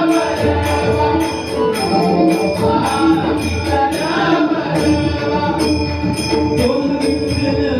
Thank you.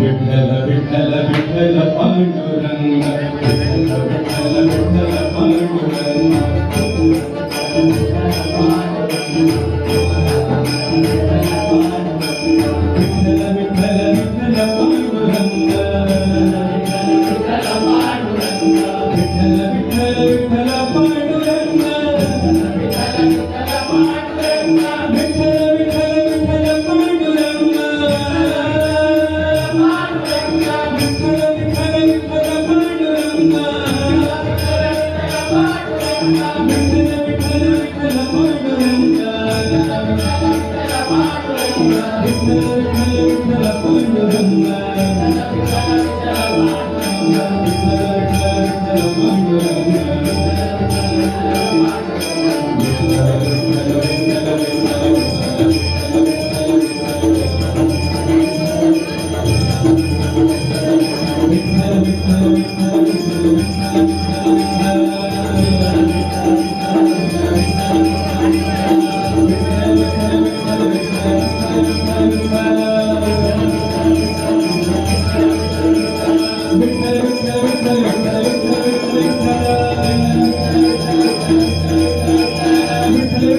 Vitthala Vitthala Vitthala Panduranga. Vitthala Vitthala Vitthala Panduranga.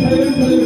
தலைவர் தலைவர்